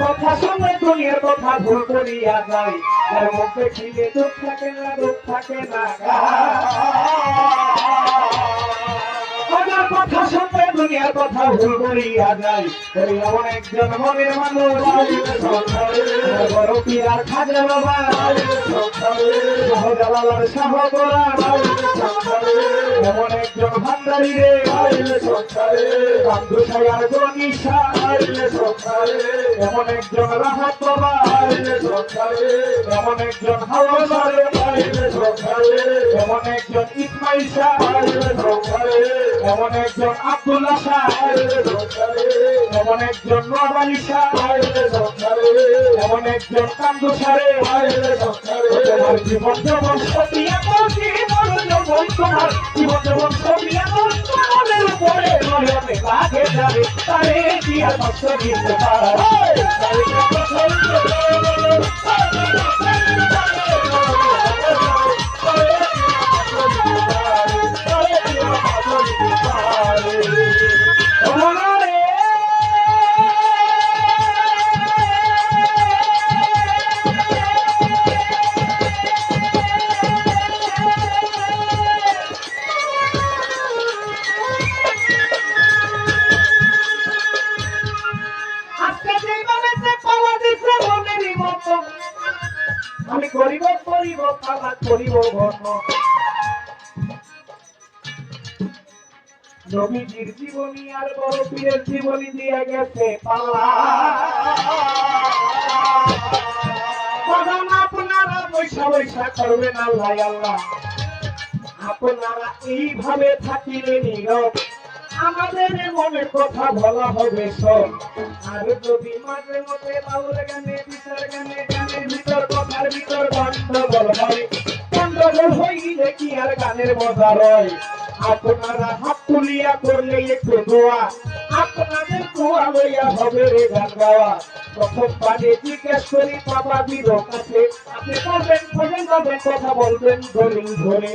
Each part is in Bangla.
কথা শুনলে দুনিয়ার কথা ভুল করিয়া যায় তার মুখে ছিলে চুপ থাকে না রূপ থাকে না কথা শুনলে দুনিয়ার কথা ভুল করিয়া যায় এমন একজন মনের মানুষ বড় পিরার খাজা বাবা সহজালালার শাহ গোরা এমন একজন ভান্ডারি রে কান্দুসায়ার গনিশা এমন একজন রাহাত বাবা এমন একজন হাওয়ারে এমন একজন ইসমাইল এমন একজন আব্দুল্লাহ এমন একজন নোয়াবালি এমন একজন কান্দুসারে তোমার জীবন যেমন যেমন তোমার জীবন যেমন সতিয়া তোমাদের? ঘন। নবীজির জীবনী আর বড় পীরের জীবনী দিয়ে গেছে পালা। আপনারা বৈশা বৈশা করবেন আল্লাহ আল্লাহ। আপনারা এইভাবে থাকিলে নীরব। আমাদের মনে কথা বলা হবে সব আর যদি মাঝে মধ্যে বাউল গানে, বিচার গানে গানের ভিতর কথার ভিতর গন্ডগোল হয়, গন্ডগোল হইলে কি আর গানের মজা রয়? আপনারা হাত তুলিয়া করলে একটু দোয়া, আপনাদের দোয়া লইয়া হবে রে গান গাওয়া। প্রথম পানে জিজ্ঞেস করি, বাবা, দিল কাছে আপনি বলবেন বলবেন বলবেন কথা বলবেন, দলিল ধরে।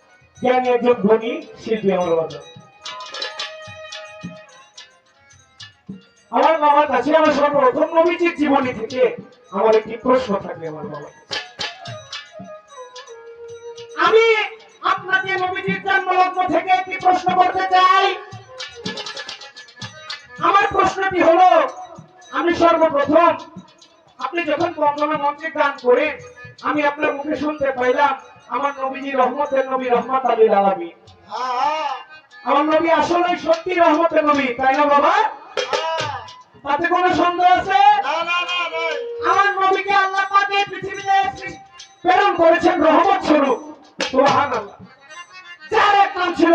জ্ঞানী একজন ধনী শিল্পী আমার বাবা আমার বাবার কাছে আমার সর্বপ্রথম নবীজির জীবনী থেকে আমার একটি প্রশ্ন থাকবে আমার বাবার। আমি আপনাকে নবীজির জন্মলগ্ন থেকে একটি প্রশ্ন করতে চাই আমার প্রশ্নটি হলো, আমি সর্বপ্রথম, আপনি যখন বন্দনা মঞ্চে গান করেন, আমি আপনার মুখে শুনতে পাইলাম আমার নবীজি রহমতের নবী, রহমত আলী আলামী আমার নবী আসলে সত্যি রহমতের নবী, তাই না বাবা? তাতে কোনো সন্দেহ আছে? আমার নবীকে আল্লাহ পাক পৃথিবীতে প্রেরণ করেছেন রহমত স্বরূপ। সুবহানাল্লাহ। যার এক নাম ছিল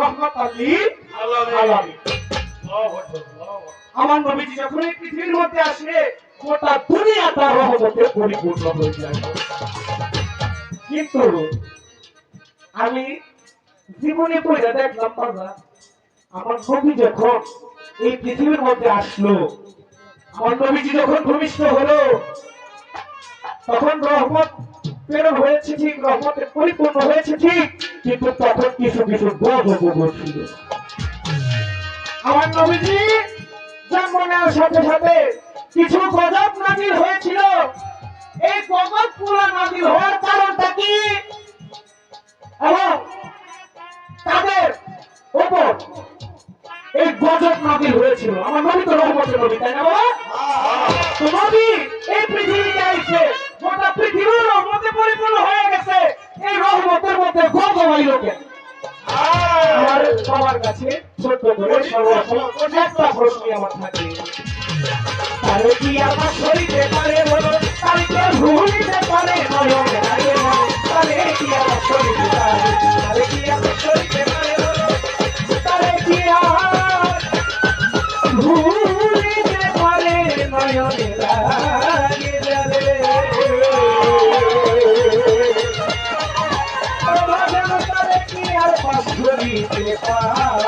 রহমত আলী আলামী আমার নবীজি যখন এই পৃথিবীর মধ্যে আসে, গোটা দুনিয়া তার রহমতে পরিপূর্ণ হয়ে যায়। কিন্তু আমি জীবনে পড়ে দেখলাম বাবা, আমার নবী যখন এই পৃথিবীর মধ্যে আসলো, আমার নবীজি যখন ভূমিষ্ঠ হলো, তখন রহমত পরিপূর্ণ হয়েছে ঠিক, কিন্তু তখন কিছু কিছু আমার নবীজি জন্ম নেওয়ার সাথে সাথে কিছু গজব নাজিল হয়েছিল। এই গজব পুরা নাজিল হওয়ার কারণটা কি? তাদের উপর এই গজব নাজিল হয়েছিল। আমার নবী তো রহমতের নবী, তাই না বাবা? নবী এই পৃথিবীতে আইছে, গোটা পৃথিবীর রহমতে পরিপূর্ণ হয়ে গেছে। এই রহমতের মধ্যে গজব আইলো কেন আমার সবার কাছে ছোট্ট করে সর্বপ্রথম একটা প্রশ্ন আমার থাকে। তাহলে কি আমার দিতে পার